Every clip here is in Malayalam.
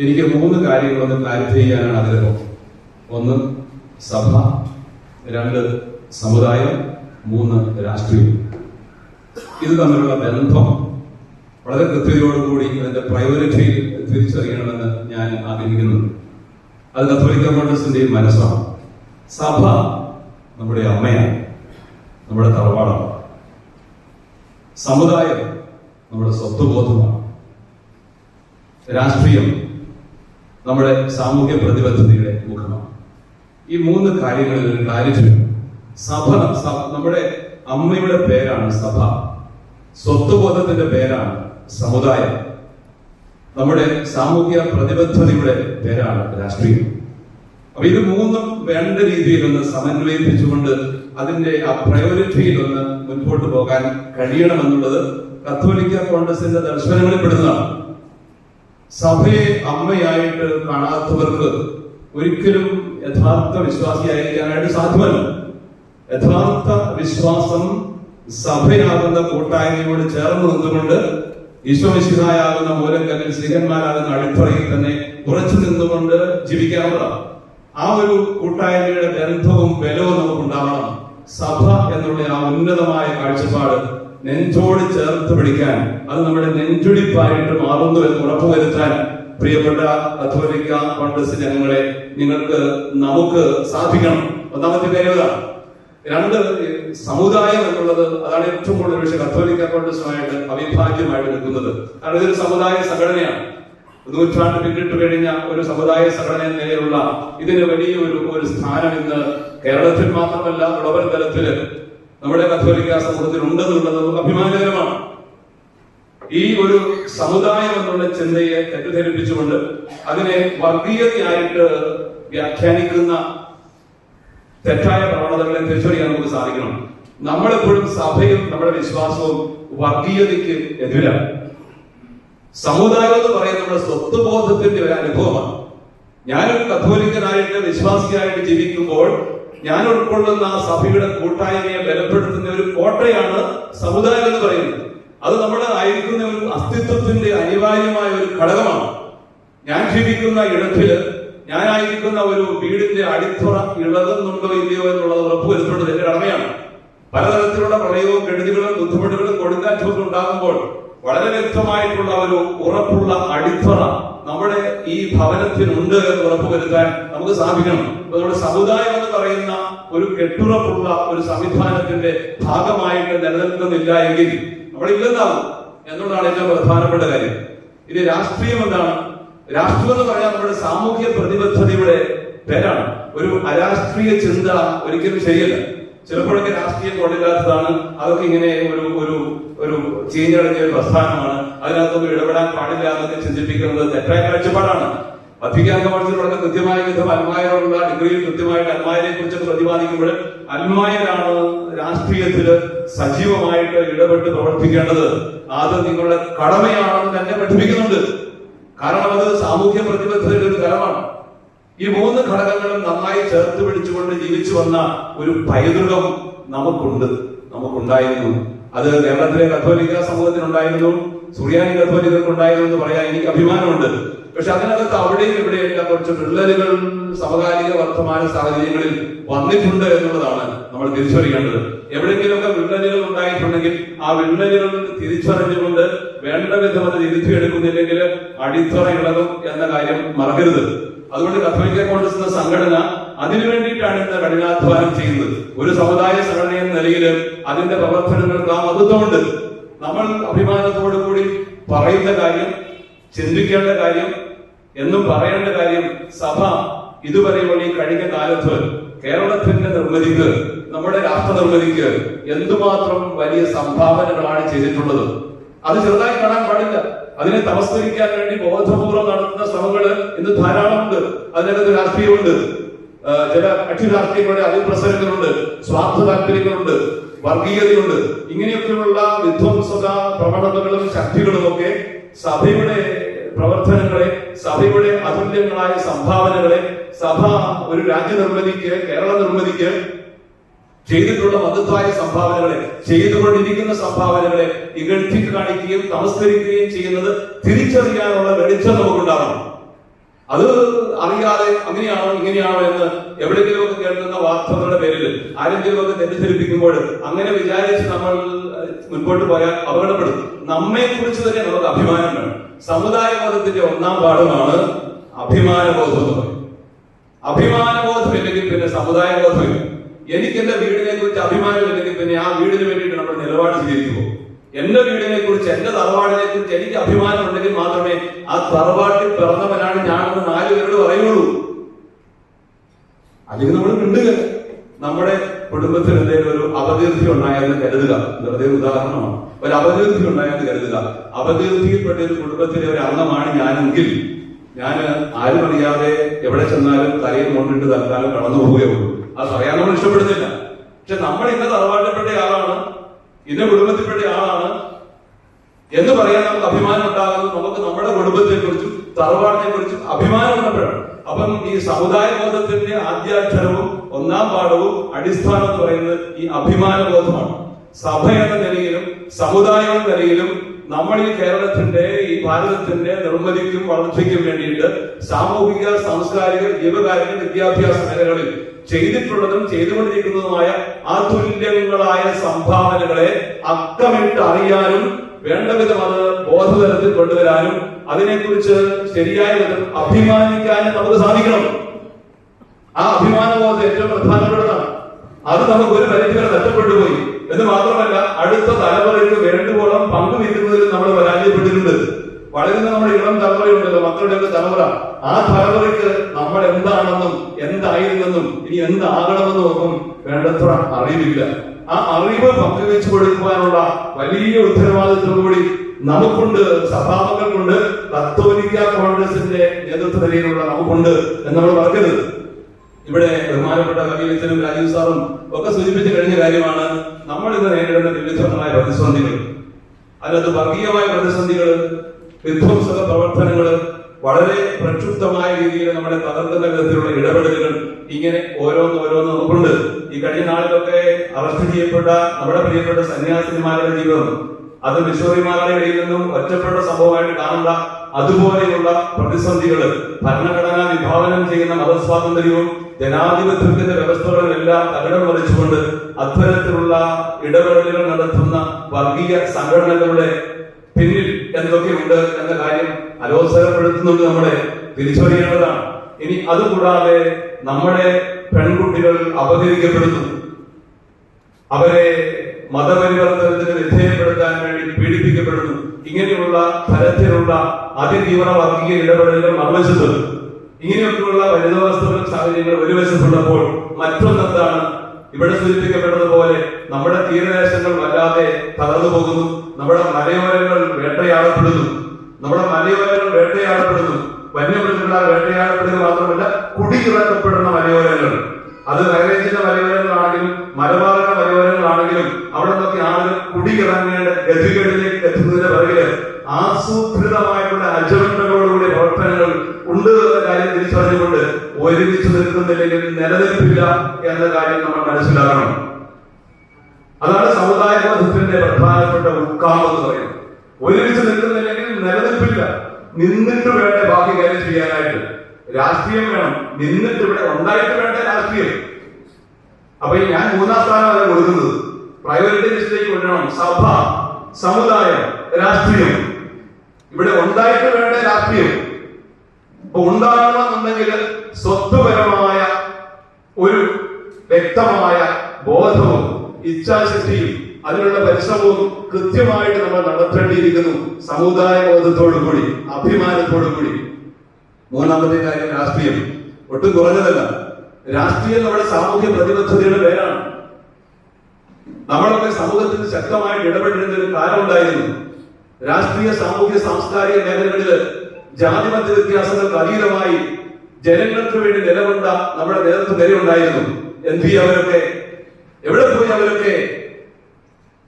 എനിക്ക് മൂന്ന് കാര്യങ്ങളൊന്ന് ക്ലാരിഫൈ ചെയ്യാനാണ് ആഗ്രഹം. ഒന്ന് സഭ. രണ്ട് സമുദായം. മൂന്ന് രാഷ്ട്രീയം. ഇത് തമ്മിലുള്ള ബന്ധം വളരെ കൃത്യതയോടുകൂടി അതിന്റെ പ്രയോറിറ്റിയിൽ തിരിച്ചറിയണമെന്ന് ഞാൻ ആഗ്രഹിക്കുന്നുണ്ട് അത് കത്തോലിക്ക കോൺഗ്രസിന്റെയും മനസ്സാണ്. സഭ നമ്മുടെ അമ്മയാണ്. നമ്മുടെ തറവാടാണ്. സമുദായം നമ്മുടെ സ്വത്വബോധമാണ് രാഷ്ട്രീയം നമ്മുടെ സാമൂഹ്യ പ്രതിബദ്ധതയുടെ മുഖമാണ്. ഈ മൂന്ന് കാര്യങ്ങളിൽ ഒരു ക്ലാരിറ്റി സഭ നമ്മുടെ അമ്മയുടെ പേരാണ് സഭ. സ്വത്വബോധത്തിന്റെ പേരാണ് സമുദായം. നമ്മുടെ സാമൂഹ്യ പ്രതിബദ്ധതയുടെ പേരാണ് രാഷ്ട്രീയം. അപ്പൊ ഇത് മൂന്നും വേണ്ട രീതിയിൽ ഒന്ന് സമന്വയിപ്പിച്ചുകൊണ്ട് അതിന്റെ ആ പ്രയോറിറ്റിയിൽ ഒന്ന് മുൻപോട്ട് പോകാൻ കഴിയണമെന്നുള്ളത് കത്തോലിക്ക കോൺഗ്രസിന്റെ ദർശനങ്ങളിൽ പെടുന്നതാണ്. സഭയെ അമ്മയായിട്ട് കാണാത്തവർക്ക് ഒരിക്കലും യഥാർത്ഥ വിശ്വാസിയായിരിക്കാനായിട്ട് സാധ്യമല്ല. യഥാർത്ഥ വിശ്വാസം സഭയാകുന്ന കൂട്ടായ്മയോട് ചേർന്ന് നിന്നുകൊണ്ട് ഈശ്വമിശിഹായാകുന്ന മൂലക്കല്ലിൽ സ്ത്രീകന്മാരാകുന്ന അടിത്തറയിൽ തന്നെ ഉറച്ചു നിന്നുകൊണ്ട് ജീവിക്കാവുന്നതാണ്. ആ ഒരു കൂട്ടായ്മയുടെ ബന്ധവും ബലവും നമുക്ക് ഉണ്ടാവണം സഭ എന്നുള്ള ആ ഉന്നതമായ കാഴ്ചപ്പാട് നെഞ്ചോട് ചേർത്ത് പിടിക്കാൻ അത് നമ്മുടെ നെഞ്ചുടിപ്പായിട്ട് മാറുന്നു എന്ന് ഉറപ്പുവരുത്താൻ പ്രിയപ്പെട്ട അധ്വനിക്ക കോൺഗ്രസ് ജനങ്ങളെ നിങ്ങൾക്ക് നമുക്ക് സാധിക്കണം. ഒന്നാമത്തെ കാര്യം രണ്ട് സമുദായം എന്നുള്ളത് അതാണ് ഏറ്റവും കൂടുതൽ പക്ഷേ കത്തോലിക്ക കോൺഗ്രസുമായിട്ട് അവിഭാജ്യമായിട്ട് നിൽക്കുന്നത്. കാരണം ഇതൊരു സമുദായ സംഘടനയാണ്. നൂറ്റാണ്ട് പിന്നിട്ട് കഴിഞ്ഞ ഒരു സമുദായ സംഘടന നിലയിലുള്ള ഇതിന് വലിയൊരു ഒരു ഒരു സ്ഥാനം ഇന്ന് കേരളത്തിൽ മാത്രമല്ല ഗ്ലോബൽ തലത്തിൽ നമ്മുടെ കത്തോലിക്ക സമൂഹത്തിൽ ഉണ്ടെന്നുള്ളത് നമുക്ക് അഭിമാനകരമാണ്. ഈ ഒരു സമുദായം എന്നുള്ള ചിന്തയെ തെറ്റിദ്ധരിപ്പിച്ചുകൊണ്ട് അതിനെ വർഗീയതയായിട്ട് വ്യാഖ്യാനിക്കുന്ന തെറ്റായ പ്രവണതകളെ തിരിച്ചറിയാൻ നമുക്ക് സാധിക്കണം. നമ്മളെപ്പോഴും സഭയും നമ്മുടെ വിശ്വാസവും വർഗീയതയ്ക്ക് എതിരാണ്. സമുദായം എന്ന് പറയുന്നത് നമ്മുടെ സ്വത്വബോധത്തിന്റെ ഒരു അനുഭവമാണ്. ഞാനൊരു കത്തോലിക്കനായിട്ട് വിശ്വാസിയായിട്ട് ജീവിക്കുമ്പോൾ ഞാൻ ഉൾക്കൊള്ളുന്ന സഭയുടെ കൂട്ടായ്മയെ ബലപ്പെടുത്തുന്ന ഒരു കോട്ടയാണ് സമുദായം എന്ന് പറയുന്നത്. അത് നമ്മൾ ആയിരിക്കുന്ന ഒരു അസ്തിത്വത്തിന്റെ അനിവാര്യമായ ഒരു ഘടകമാണ്. ഞാൻ ജീവിക്കുന്ന ഇടത്തിൽ ഞാനായിരിക്കുന്ന ഒരു വീടിന്റെ അടിത്തുറ ഇളകുന്നുണ്ടോ ഇല്ലയോ എന്നുള്ളത് ഉറപ്പുവരുത്തേണ്ടത് എന്റെ കടമയാണ്. പലതരത്തിലുള്ള പ്രളയവും കെടുതികളും ബുദ്ധിമുട്ടുകളും കൊടുങ്കാറ്റും ഉണ്ടാകുമ്പോൾ വളരെ വ്യക്തമായിട്ടുള്ള ഒരു ഉറപ്പുള്ള അടിത്തറ നമ്മുടെ ഈ ഭവനത്തിനുണ്ട് എന്ന് ഉറപ്പുവരുത്താൻ നമുക്ക് സാധിക്കണം. നമ്മുടെ സമുദായം എന്ന് പറയുന്ന ഒരു കെട്ടുറപ്പുള്ള ഒരു സംവിധാനത്തിന്റെ ഭാഗമായിട്ട് നിലനിൽക്കുന്നില്ല എങ്കിൽ നമ്മൾ ഇല്ലെന്നാകും എന്നുള്ളതാണ് ഏറ്റവും പ്രധാനപ്പെട്ട കാര്യം. ഇനി രാഷ്ട്രീയം എന്താണ്? രാഷ്ട്രീയം എന്ന് പറഞ്ഞാൽ നമ്മുടെ സാമൂഹ്യ പ്രതിബദ്ധതയുടെ പേരാണ്. ഒരു അരാഷ്ട്രീയ ചിന്ത ഒരിക്കലും ശരിയല്ല. ചിലപ്പോഴൊക്കെ രാഷ്ട്രീയം കൊള്ളില്ലാത്തതാണ്. അതൊക്കെ ഇങ്ങനെ ഒരു ഒരു ഒരു ചീഞ്ഞടങ്ങിയ ഒരു പ്രസ്ഥാനമാണ്. അതിനകത്തൊന്നും ഇടപെടാൻ പാടില്ല എന്നൊക്കെ ചിന്തിപ്പിക്കുന്നത് തെറ്റായ കാഴ്ചപ്പാടാണ്. വത്തിക്കാൻ കൗൺസിൽ കൃത്യമായ വിധം അൽമായരോടുള്ള ഡിഗ്രിയിൽ കൃത്യമായിട്ട് അൽമായരെ കുറിച്ചൊക്കെ പ്രതിപാദിക്കുമ്പോൾ അൽമായരാണ് രാഷ്ട്രീയത്തിൽ സജീവമായിട്ട് ഇടപെട്ട് പ്രവർത്തിക്കേണ്ടത്. അത് നിങ്ങളുടെ കടമയാണെന്ന് തന്നെ പഠിപ്പിക്കുന്നുണ്ട്. കാരണം അത് സാമൂഹ്യ പ്രതിബദ്ധതയുടെ ഒരു തലമാണ് ഈ മൂന്ന് ഘടകങ്ങളും നന്നായി ചേർത്ത് പിടിച്ചുകൊണ്ട് ജീവിച്ചു വന്ന ഒരു പൈതൃകം നമുക്കുണ്ട്. നമുക്കുണ്ടായിരുന്നു. അത് കേരളത്തിലെ കത്തോലിക്ക സമൂഹത്തിനുണ്ടായിരുന്നു. സുറിയാനി കത്തോലിക്കർക്ക് ഉണ്ടായിരുന്നു എന്ന് പറയാൻ എനിക്ക് അഭിമാനമുണ്ട്. പക്ഷെ അതിനകത്ത് അവിടെയും ഇവിടെയും ഇവിടെയൊക്കെ കുറച്ച് വിള്ളലുകൾ സമകാലിക വർത്തമാന സാഹചര്യങ്ങളിൽ വന്നിട്ടുണ്ട് എന്നുള്ളതാണ് നമ്മൾ തിരിച്ചറിയേണ്ടത്. എവിടെയെങ്കിലുമൊക്കെ വിള്ളലുകൾ ഉണ്ടായിട്ടുണ്ടെങ്കിൽ ആ വിള്ളലുകൾ തിരിച്ചറിഞ്ഞുകൊണ്ട് വേണ്ട വിധം അത് തിരുത്തിയെടുക്കുന്നില്ലെങ്കിൽ അടിത്തറ ഇളകും എന്ന കാര്യം മറക്കരുത്. അതുകൊണ്ട് കത്തോലിക്ക കോൺഗ്രസ് എന്ന സംഘടന അതിനു വേണ്ടിയിട്ടാണ് ഇന്ന് കഠിനാധ്വാനം ചെയ്യുന്നത്. ഒരു സമുദായ സംഘടന എന്ന നിലയിൽ അതിന്റെ പ്രവർത്തനങ്ങൾ ആ മഹത്വമുണ്ട്. നമ്മൾ അഭിമാനത്തോടു കൂടി പറയുന്ന കാര്യം ചിന്തിക്കേണ്ട കാര്യം എന്നും പറയേണ്ട കാര്യം സഭ ഇതുവരെയുള്ള ഈ കഴിഞ്ഞ കാലത്ത് കേരളത്തിന്റെ നിർമ്മിതിക്ക് നമ്മുടെ രാഷ്ട്ര നിർമ്മിതിക്ക് എന്തുമാത്രം വലിയ സംഭാവനകളാണ് ചെയ്തിട്ടുള്ളത്. അത് ചെറുതായി കാണാൻ പാടില്ല. അതിനെ തമസ്കരിക്കാൻ വേണ്ടി ബോധപൂർവം നടത്തുന്ന ശ്രമങ്ങൾ ഇന്ന് ധാരാളമുണ്ട്. അതിനകത്ത് രാഷ്ട്രീയമുണ്ട്. ചില കക്ഷി രാഷ്ട്രീയങ്ങളുടെ അതിപ്രസരങ്ങളുണ്ട്. സ്വാർത്ഥ താല്പര്യങ്ങളുണ്ട്. വർഗീയതയുണ്ട്. ഇങ്ങനെയൊക്കെയുള്ള വിധ്വംസത പ്രവണതകളും ശക്തികളും ഒക്കെ സഭയുടെ പ്രവർത്തനങ്ങളെ സഭയുടെ അതുല്യങ്ങളായ സംഭാവനകളെ സഭ ഒരു രാജ്യ നിർമ്മിതിക്ക് കേരള നിർമ്മിതിക്ക് ചെയ്തിട്ടുള്ള മതത്വായ സംഭാവനകളെ ചെയ്തുകൊണ്ടിരിക്കുന്ന സംഭാവനകളെ ഇകഴ്ത്തി കാണിക്കുകയും നമസ്കരിക്കുകയും ചെയ്യുന്നത് തിരിച്ചറിയാനുള്ള വെളിച്ചം നമുക്കുണ്ടാവണം അത് അറിയാതെ അങ്ങനെയാണോ ഇങ്ങനെയാണോ എന്ന് എവിടെയെങ്കിലുമൊക്കെ കേൾക്കുന്ന വാർത്തകളുടെ പേരിൽ ആരെങ്കിലുമൊക്കെ തെറ്റിദ്ധരിപ്പിക്കുമ്പോൾ അങ്ങനെ വിചാരിച്ച് നമ്മൾ മുൻപോട്ട് പോയാൽ അപകടപ്പെടും. നമ്മെ കുറിച്ച് തന്നെ നമുക്ക് അഭിമാനം വേണം. സമുദായബോധത്തിന്റെ ഒന്നാം പാഠമാണ് അഭിമാനബോധം എന്ന് പറയും അഭിമാനബോധമില്ലെങ്കിൽ പിന്നെ സമുദായ ബോധമില്ല എനിക്ക് എന്റെ വീടിനെ കുറിച്ച് അഭിമാനം ഇല്ലെങ്കിൽ പിന്നെ ആ വീടിന് വേണ്ടിയിട്ട് നമ്മൾ നിലപാട് സ്വീകരിക്കുമോ? എന്റെ വീടിനെ കുറിച്ച് എന്റെ തറവാടിനെ കുറിച്ച് എനിക്ക് അഭിമാനം ഉണ്ടെങ്കിൽ മാത്രമേ ആ തറവാട്ടിൽ പിറന്നവനാണ് ഞാനെന്ന് നാലുപേരോട് പറയുള്ളൂ. അല്ലെങ്കിൽ നമ്മൾ മിണ്ടുക. നമ്മുടെ കുടുംബത്തിൽ എന്തെങ്കിലും ഒരു അപകീർത്തി ഉണ്ടായെന്ന് കരുതുക. വെറുതെ ഉദാഹരണമാണ്. ഒരു അപകീർത്തി ഉണ്ടായെന്ന് കരുതുക. അപകീർത്തിയിൽപ്പെട്ട ഒരു കുടുംബത്തിലെ ഒരു അംഗമാണ് ഞാനെങ്കിൽ ഞാൻ ആരും അറിയാതെ എവിടെ ചെന്നാലും തലയിൽ കൊണ്ടിട്ട് തൽക്കാലം കടന്നു പോവുകയുള്ളൂ അത് പറയാൻ നമ്മൾ ഇഷ്ടപ്പെടുന്നില്ല. പക്ഷെ നമ്മൾ ഇന്ന തറവാട്ടിൽപ്പെട്ട ആളാണ് ഇന്ന കുടുംബത്തിൽപ്പെട്ട ആളാണ് എന്ന് പറയാൻ നമുക്ക് അഭിമാനം ഉണ്ടാകുന്നത്. നമുക്ക് നമ്മുടെ കുടുംബത്തെ കുറിച്ചും തറവാടിനെ കുറിച്ചും അഭിമാനം ഉള്ളപ്പോഴാണ്. അപ്പം ഈ സമുദായ ബോധത്തിന്റെ ആദ്യാക്ഷരവും ഒന്നാം പാഠവും അടിസ്ഥാനം എന്ന് പറയുന്നത് ഈ അഭിമാന ബോധമാണ്. സഭ എന്ന നിലയിലും സമുദായം എന്ന നിലയിലും നമ്മൾ ഈ കേരളത്തിന്റെ ഈ ഭാരതത്തിന്റെ നിർമ്മിതിക്കും വളർച്ചയ്ക്കും വേണ്ടിയിട്ട് സാമൂഹിക സാംസ്കാരിക ജീവകാരുണ്യ വിദ്യാഭ്യാസ മേഖലകളിൽ ചെയ്തിട്ടുള്ളതും ചെയ്തുകൊണ്ടിരിക്കുന്നതുമായ അതുല്യങ്ങളായ സംഭാവനകളെ അക്കമിട്ട് അറിയാനും വേണ്ട വിധം അത് ബോധതലത്തിൽ കൊണ്ടുവരാനും അതിനെക്കുറിച്ച് ശരിയായ വിധം അഭിമാനിക്കാനും നമുക്ക് സാധിക്കണം. ആ അഭിമാനബോധം ഏറ്റവും പ്രധാനപ്പെട്ടതാണ്. അത് നമുക്ക് ഒരു പരിധിവരെ നഷ്ടപ്പെട്ടു പോയി എന്ന് മാത്രമല്ല അടുത്ത തലമുറയ്ക്ക് വേണ്ടുവോളം പങ്കുവയ്ക്കുന്നതിൽ നമ്മൾ പരാജയപ്പെട്ടിട്ടുണ്ട്. വളരുന്ന നമ്മുടെ ഇളം തലമുറയുണ്ടല്ലോ മക്കളുടെയൊക്കെ തലമുറ. ആ തലമുറയ്ക്ക് നമ്മൾ എന്താണെന്നും എന്തായിരുന്നെന്നും ഇനി എന്താകണമെന്നും ഒന്നും വേണ്ടത്ര അറിവില്ല. ആ അറിവ് പങ്കുവെച്ചു കൊടുക്കുവാനുള്ള വലിയ ഉത്തരവാദിത്വം കൂടി നമുക്കുണ്ട് സഭാമക്കൾക്കുണ്ട് കത്തോലിക്ക കോൺഗ്രസിന്റെ നേതൃത്വ നിലയിലുള്ള നമുക്കുണ്ട് എന്ന് നമ്മൾ മറക്കരുത് ഇവിടെ ബഹുമാനപ്പെട്ട കവിയച്ചനും രാജീവ് സാറും ഒക്കെ സൂചിപ്പിച്ചു കഴിഞ്ഞ കാര്യമാണ് നമ്മൾ ഇന്ന് നേരിടുന്ന വിവിധങ്ങളായ പ്രതിസന്ധികൾ. അതിനകത്ത് വർഗീയമായ പ്രതിസന്ധികൾ വിധ്വംസക പ്രവർത്തനങ്ങൾ വളരെ പ്രക്ഷുബ്ധമായ രീതിയിൽ നമ്മുടെ തകർക്കുന്ന വിധത്തിലുള്ള ഇടപെടലുകൾ ഇങ്ങനെ ഓരോന്ന് ഓരോന്ന് നമുക്കുണ്ട് ഈ കഴിഞ്ഞ നാളിലൊക്കെ അറസ്റ്റ് ചെയ്യപ്പെട്ട നമ്മുടെ പ്രിയപ്പെട്ട സന്യാസിനിമാരുടെ ജീവിതം അത് മിശോറിമാരുടെ ഇടയിൽ നിന്നും ഒറ്റപ്പെട്ട സംഭവമായിട്ട് കാണണ്ട അതുപോലെയുള്ള പ്രതിസന്ധികൾ ഭരണഘടന വിഭാവനം ചെയ്യുന്ന മതസ്വാതന്ത്ര്യവും ജനാധിപത്യത്തിന്റെ വ്യവസ്ഥകളെല്ലാം തകിടം മറിച്ചുകൊണ്ട് അത്തരത്തിലുള്ള ഇടപെടലുകൾ നടത്തുന്ന വർഗീയ സംഘടനകളുടെ പിന്നിൽ എന്തൊക്കെയുണ്ട് എന്ന കാര്യം അലോസരപ്പെടുത്തുന്നുണ്ട് നമ്മളെ തിരിച്ചറിയേണ്ടതാണ്. ഇനി അതുകൂടാതെ നമ്മുടെ പെൺകുട്ടികൾ അപഹരിക്കപ്പെടുന്നു. അവരെ മതപരിവർത്തനത്തിന് വിധേയപ്പെടുത്താൻ വേണ്ടി പീഡിപ്പിക്കപ്പെടുന്നു. ഇങ്ങനെയുള്ള തരത്തിലുള്ള അതിതീവ്ര വർഗീയ ഇടപെടലുകൾ മറുവശത്ത് ഇങ്ങനെയൊക്കെയുള്ള പരിതാവസ്ഥകളും സാഹചര്യങ്ങൾ ഒരു വശത്തുള്ളപ്പോൾ മറ്റൊന്നെന്താണ്? ഇവിടെ സൂചിപ്പിക്കപ്പെട്ടതുപോലെ നമ്മുടെ തീരദേശങ്ങൾ വല്ലാതെ തകർന്നു പോകുന്നു. നമ്മുടെ മലയോരങ്ങൾ വേട്ടയാടപ്പെടുന്നു നമ്മുടെ മലയോരങ്ങൾ വേട്ടയാടപ്പെടുന്നു. വന്യമൃഗങ്ങളാൽ വേട്ടയാടപ്പെടുക മാത്രമല്ല കുടിയിറക്കപ്പെടുന്ന മലയോരങ്ങൾ. അത് നഗരേജിന്റെ മലയോരങ്ങളാണെങ്കിലും മലബാറിന്റെ മലയോരങ്ങളാണെങ്കിലും അവിടെ നിന്നൊക്കെ ആളുകൾ കുടിയിറങ്ങേണ്ട ഗതികളിലേക്ക് എത്തുന്നതിന്റെ പിറകിൽ ആസൂത്രിതമായിട്ടുള്ള അജണ്ടകളോടുകൂടിയ പ്രവർത്തനങ്ങൾ ഉണ്ട് എന്ന കാര്യം തിരിച്ചറിഞ്ഞുകൊണ്ട് ഒരുമിച്ച് നിൽക്കുന്നില്ലെങ്കിൽ നിലനിൽപ്പില്ല എന്ന കാര്യം നമ്മൾ മനസ്സിലാക്കണം. അതാണ് സമുദായ ബന്ധത്തിന്റെ പ്രധാനപ്പെട്ട ഉൾക്കാമെന്ന് പറയുന്നത്. ഒരുമിച്ച് നിൽക്കുന്നില്ലെങ്കിൽ നിലനിൽപ്പില്ല. നിന്നിട്ട് വേണ്ട ബാക്കി കാര്യം ചെയ്യാനായിട്ട്. രാഷ്ട്രീയം വേണം. നിന്നിട്ട് ഇവിടെ ഉണ്ടായിട്ട് വേണ്ട രാഷ്ട്രീയം. അപ്പൊ ഞാൻ മൂന്നാം സ്ഥാനമാണ് കൊടുക്കുന്നത് പ്രയോറിറ്റി ലിസ്റ്റിലേക്ക് കൊണ്ടുവരണം. സഭ സമുദായം രാഷ്ട്രീയം. ഇവിടെ ഉണ്ടായിട്ട് വേണ്ട രാഷ്ട്രീയം. അപ്പൊ ഉണ്ടാകണമെന്നുണ്ടെങ്കിൽ സ്വത്വപരമായ ഒരു വ്യക്തമായ ബോധവും ഇച്ഛാശക്തിയും അതിനുള്ള പരിശ്രമവും കൃത്യമായിട്ട് നമ്മൾ നടത്തേണ്ടിയിരിക്കുന്നു സമുദായ ബോധത്തോടു കൂടി അഭിമാനത്തോടു കൂടി മൂന്നാമത്തെ കാര്യം രാഷ്ട്രീയം. ഒട്ടും കുറഞ്ഞതല്ല. രാഷ്ട്രീയം നമ്മുടെ സാമൂഹ്യ പ്രതിബദ്ധതയുടെ പേരാണ്. നമ്മളൊക്കെ സമൂഹത്തിൽ ശക്തമായിട്ട് ഇടപെടേണ്ട ഒരു കാലം ഉണ്ടായിരുന്നു. രാഷ്ട്രീയ സാമൂഹ്യ സാംസ്കാരിക മേഖലകളിൽ ജാതിമത വ്യത്യാസങ്ങൾക്ക് അതീതമായി ജനങ്ങൾക്ക് വേണ്ടി നിലകൊണ്ട നമ്മുടെ നേതൃത്വം വരെ ഉണ്ടായിരുന്നു എം അവരൊക്കെ എവിടെ പോയി അവരൊക്കെ?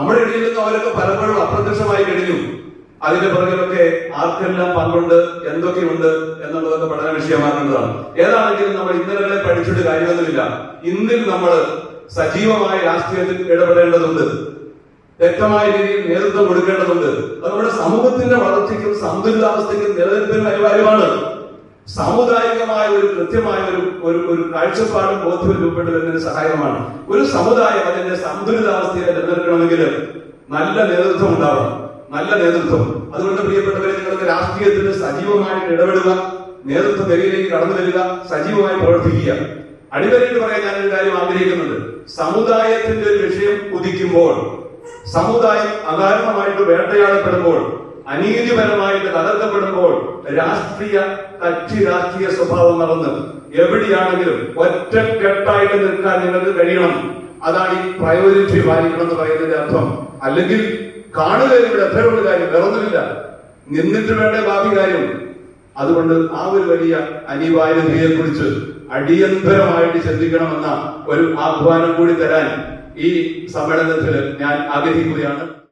നമ്മുടെ ഇടയിൽ നിന്ന് അവരൊക്കെ പലപ്പോഴും അപ്രത്യക്ഷമായി കഴിഞ്ഞു. അതിന്റെ പുറകിലൊക്കെ ആർക്കെല്ലാം പങ്കുണ്ട് എന്തൊക്കെയുണ്ട് എന്നുള്ളതൊക്കെ പഠന വിഷയമാക്കേണ്ടതാണ് ഏതാണെങ്കിലും നമ്മൾ ഇന്നലെ പഠിച്ചിട്ട് കാര്യമൊന്നുമില്ല. ഇന്നിൽ നമ്മൾ സജീവമായ രാഷ്ട്രീയത്തിൽ ഇടപെടേണ്ടതുണ്ട്. വ്യക്തമായ രീതിയിൽ നേതൃത്വം കൊടുക്കേണ്ടതുണ്ട്. അത് നമ്മുടെ സമൂഹത്തിന്റെ വളർച്ചയ്ക്കും സന്തുലിതാവസ്ഥയ്ക്കും നിലനിൽപ്പിനും അനിവാര്യമാണ്. സാമുദായികമായ ഒരു കൃത്യമായ ഒരു ഒരു ഒരു കാഴ്ചപ്പാടും ബോധ്യം രൂപപ്പെട്ടു സഹായമാണ് ഒരു സമുദായം അതിന്റെ സന്തുലിതാവസ്ഥയെ നിലനിർത്തണമെങ്കിൽ നല്ല നേതൃത്വം ഉണ്ടാവണം. നല്ല നേതൃത്വം. അതുകൊണ്ട് പ്രിയപ്പെട്ടവരെ നിങ്ങൾക്ക് രാഷ്ട്രീയത്തിൽ സജീവമായിട്ട് ഇടപെടുക നേതൃത്വ നിലയിലേക്ക് കടന്നു വരിക സജീവമായി പ്രവർത്തിക്കുക. അടിവരയിട്ട് പറയാൻ ഞാൻ ഒരു കാര്യം ആഗ്രഹിക്കുന്നുണ്ട്. സമുദായത്തിന്റെ ഒരു വിഷയം ഉദിക്കുമ്പോൾ സമുദായം അകാരണമായിട്ട് വേട്ടയാടപ്പെടുമ്പോൾ അനീതിപരമായിട്ട് തകർക്കപ്പെടുമ്പോൾ രാഷ്ട്രീയ കക്ഷി രാഷ്ട്രീയ സ്വഭാവം നടന്ന് എവിടെയാണെങ്കിലും ഒറ്റക്കെട്ടായിട്ട് നിൽക്കാൻ നിങ്ങൾക്ക് കഴിയണം. അതാണ് ഈ പ്രയോറിറ്റി പാലിക്കണം എന്ന് പറയുന്നതിന്റെ അർത്ഥം. അല്ലെങ്കിൽ കാണുക ഇവിടെ എത്രയുള്ള കാര്യം വേറൊന്നുമില്ല. നിന്നിട്ട് വേണ്ട ബാക്കി കാര്യം. അതുകൊണ്ട് ആ ഒരു വലിയ അനിവാര്യതയെ കുറിച്ച് അടിയന്തരമായിട്ട് ചിന്തിക്കണമെന്ന ഒരു ആഹ്വാനം കൂടി തരാൻ ഈ സമ്മേളനത്തിൽ ഞാൻ ആഗ്രഹിക്കുകയാണ്.